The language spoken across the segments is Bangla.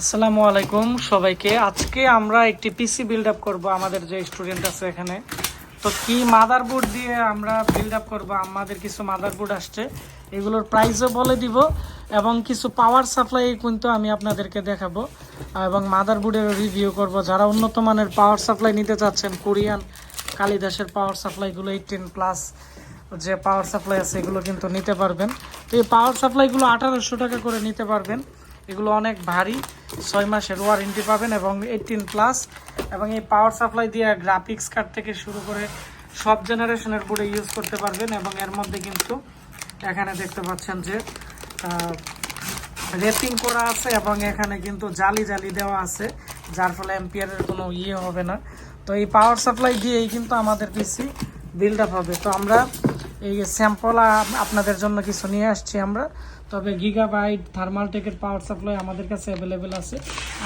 আসসালামু আলাইকুম সবাইকে। আজকে আমরা একটি পিসি বিল্ড আপ করব। আমাদের যে স্টুডেন্ট আছে এখানে। তো কি মাদারবোর্ড দিয়ে আমরা বিল্ড আপ করব? আমাদের কিছু মাদারবোর্ড আসছে। এগুলোর প্রাইসও বলে দিব এবং কিছু পাওয়ার সাপ্লাই কিন্তু আমি আপনাদেরকে দেখাবো এবং মাদার মাদারবোর্ডের রিভিউ করব। যারা উন্নত মানের পাওয়ার সাপ্লাই নিতে চাচ্ছেন, কোরিয়ান কালিদাসের পাওয়ার সাপ্লাইগুলো এইটিন প্লাস যে পাওয়ার সাপ্লাই আছে, এগুলো কিন্তু নিতে পারবেন। তো এই পাওয়ার সাপ্লাইগুলো আঠারোশো টাকা করে নিতে পারবেন। এগুলো অনেক ভারী, ছয় মাসের ওয়ারেন্টি পাবেন এবং এইটিন প্লাস এবং এই পাওয়ার সাপ্লাই দিয়ে গ্রাফিক্স কার্ড থেকে শুরু করে সব জেনারেশনের বোর্ডে ইউজ করতে পারবেন এবং এর মধ্যে কিন্তু এখানে দেখতে পাচ্ছেন যে রেপিং করা আছে এবং এখানে কিন্তু জালি জালি দেওয়া আছে, যার ফলে এম্পিয়ারের কোনো ইয়ে হবে না। তো এই পাওয়ার সাপ্লাই দিয়েই কিন্তু আমাদের পিসি বিল্ড আপ হবে। তো আমরা এই স্যাম্পল আপনাদের জন্য কিছু নিয়ে আসছি আমরা। তবে গিগাবাইট থার্মালটেকের পাওয়ার সাপ্লাই আমাদের কাছে অ্যাভেলেবেল আছে।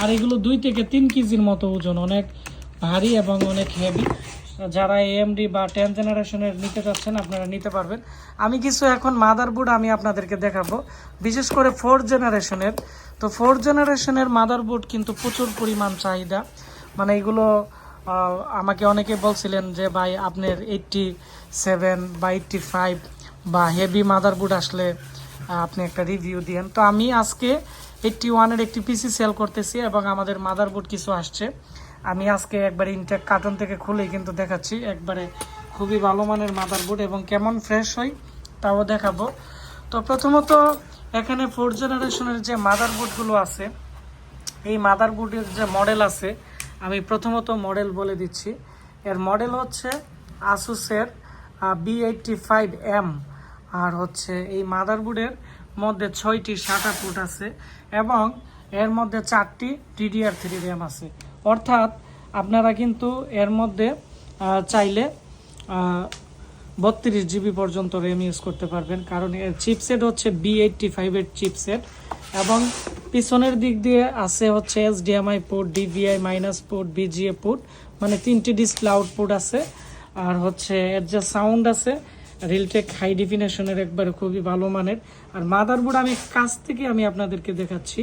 আর এগুলো দুই থেকে তিন কেজির মতো ওজন, অনেক ভারী এবং অনেক হেভি যারা এএমডি বা টেন জেনারেশনের নিতে চাচ্ছেন, আপনারা নিতে পারবেন। আমি কিছু এখন মাদারবোর্ড আমি আপনাদেরকে দেখাবো। বিশেষ করে ফোর্থ জেনারেশনের তো ফোর্থ জেনারেশনের মাদারবোর্ড কিন্তু প্রচুর পরিমাণ চাহিদা। মানে এগুলো আমাকে অনেকে বলছিলেন যে, ভাই, আপনার এইটটি সেভেন বা এইটটি ফাইভ বা হেভি মাদার মাদারবোর্ড আসলে আপনি একটা রিভিউ দিয়েন। তো আমি আজকে এইটটি ওয়ানের একটি পিসি সেল করতেছি এবং আমাদের মাদার মাদারবোর্ড কিছু আসছে। আমি আজকে একবারে ইনটেক কার্টন থেকে খুলেই কিন্তু দেখাচ্ছি। একবারে খুবই ভালো মানের মাদার মাদারবোর্ড এবং কেমন ফ্রেশ হয় তাও দেখাবো। তো প্রথমত, এখানে ফোর্থ জেনারেশনের যে মাদার মাদারবোর্ডগুলো আছে, এই মাদার মাদারবোর্ডের যে মডেল আছে আমি প্রথমত মডেল বলে দিচ্ছি। এর মডেল হচ্ছে আসুসের বি এইটটি ফাইভ এম আর হচ্ছে এই মাদারবোর্ডের মধ্যে ছয়টি সাটা ফুট আছে এবং এর মধ্যে চারটি ডিডিআর থ্রি র্যাম আছে। অর্থাৎ আপনারা কিন্তু এর মধ্যে চাইলে বত্রিশ জিবি পর্যন্ত র্যাম ইউজ করতে পারবেন। কারণ এর চিপসেট হচ্ছে বি এইটটি ফাইভের চিপসেট এবং পিছনের দিক দিয়ে আছে হচ্ছে HDMI port DVI minus port VGA port মানে তিনটি ডিসপ্লে আউটপুট আছে। আর হচ্ছে এর যে সাউন্ড আছে রিলটেক হাই ডিফিনেশনের একবারে খুবই ভালো মানের। আর মাদারবোর্ড আমি কাছ থেকে আমি আপনাদেরকে দেখাচ্ছি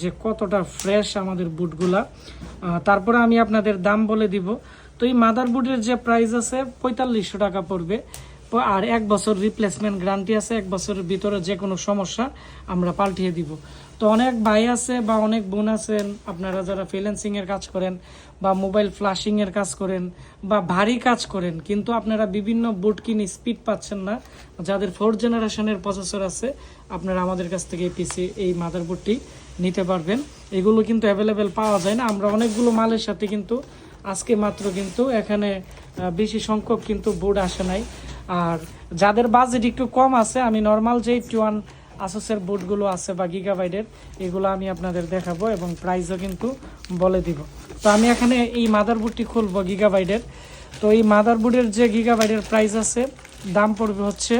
যে কতটা ফ্রেশ আমাদের বুটগুলা তারপরে আমি আপনাদের দাম বলে দিব। তো এই মাদারবোর্ডের যে প্রাইস আছে পঁয়তাল্লিশশো টাকা পড়বে। আর এক বছর রিপ্লেসমেন্ট গ্যারান্টি আছে, এক বছরের ভিতরে যে কোনো সমস্যা আমরা পাল্টিয়ে দিব। তো অনেক ভাই আছে বা অনেক বোন আছেন, আপনারা যারা ফ্রিল্যান্সিং এর কাজ করেন বা মোবাইল ফ্লাশিংয়ের কাজ করেন বা ভারী কাজ করেন, কিন্তু আপনারা বিভিন্ন বুট কিনে স্পিড পাচ্ছেন না। যাদের ফোর্থ জেনারেশনের প্রসেসর আছে, আপনারা আমাদের কাছ থেকে এই পিসি এই মাদারবোর্ডটি নিতে পারবেন। এগুলো কিন্তু অ্যাভেলেবেল পাওয়া যায় না। আমরা অনেকগুলো মালের সাথে কিন্তু আজকে মাত্র কিন্তু এখানে বেশি সংখ্যক কিন্তু বোর্ড আসে নাই। আর যাদের বাজেট একটু কম আছে, আমি নর্মাল যে ওয়ান আসোসের বোর্ডগুলো আছে বা গিগাবাইটের এগুলো আমি আপনাদের দেখাবো এবং প্রাইসও কিন্তু বলে দিব। তো আমি এখানে এই মাদারবোর্ডটি খুলবো গিগাবাইটের তো এই মাদারবোর্ডের যে গিগাবাইটের প্রাইস আছে, দাম পড়বে হচ্ছে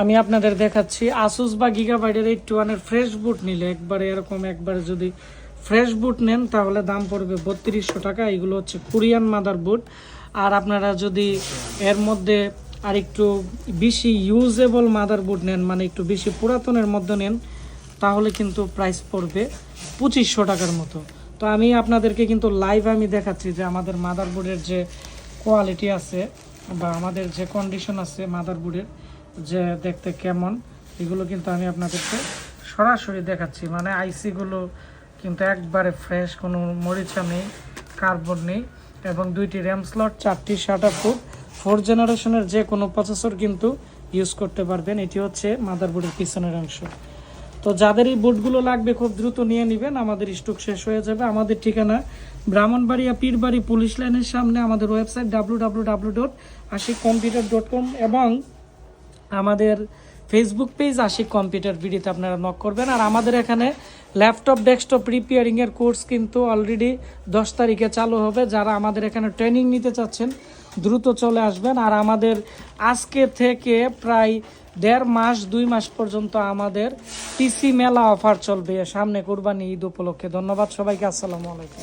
আমি আপনাদের দেখাচ্ছি। আসুস বা গিগাবাইটের এই টুয়ানের ফ্রেশ বুট নিলে একবারে এরকম একবারে যদি ফ্রেশ বুট নেন, তাহলে দাম পড়বে বত্রিশশো টাকা। এগুলো হচ্ছে কোরিয়ান মাদার বুট। আর আপনারা যদি এর মধ্যে আর একটু বেশি ইউজেবল মাদার বুট নেন মানে একটু বেশি পুরাতনের মধ্যে নেন, তাহলে কিন্তু প্রাইস পড়বে পঁচিশশো টাকার মতো। তো আমি আপনাদেরকে কিন্তু লাইভ আমি দেখাচ্ছি যে আমাদের মাদারবোর্ডের যে কোয়ালিটি আছে বা আমাদের যে কন্ডিশন আছে মাদারবোর্ডের যে দেখতে কেমন, এগুলো কিন্তু আমি আপনাদেরকে সরাসরি দেখাচ্ছি। মানে আইসিগুলো কিন্তু একবারে ফ্রেশ কোনো মরিচা নেই কার্বন নেই এবং দুইটি র্যাম স্লট চারটি শাটা ফুট ফোর জেনারেশনের যে কোনো প্রসেসর কিন্তু ইউজ করতে পারবেন। এটি হচ্ছে মাদারবোর্ডের পিছনের অংশ। তো যাদের এই বুটগুলো লাগবে খুব দ্রুত নিয়ে নেবেন, আমাদের স্টক শেষ হয়ে যাবে। আমাদের ঠিকানা ব্রাহ্মণবাড়িয়া, পীরবাড়ি পুলিশ লাইনের সামনে, আমাদের website W W W dot Ashik computer dot com এবং আমাদের ফেসবুক পেজ আশিক কম্পিউটার বিডিতে আপনারা নক করবেন। আর আমাদের এখানে ল্যাপটপ ডেস্কটপ রিপেয়ারিং এর কোর্স কিন্তু অলরেডি দশ তারিখে চালু হবে। যারা আমাদের এখানে ট্রেনিং নিতে চাচ্ছেন, দ্রুত চলে আসবেন। আর আমাদের আজকে থেকে প্রায় দেড় মাস, দুই মাস পর্যন্ত আমাদের পিসি মেলা অফার চলবে। সামনে কোরবানি ঈদ উপলক্ষে। ধন্যবাদ সবাইকে। আসসালামু আলাইকুম।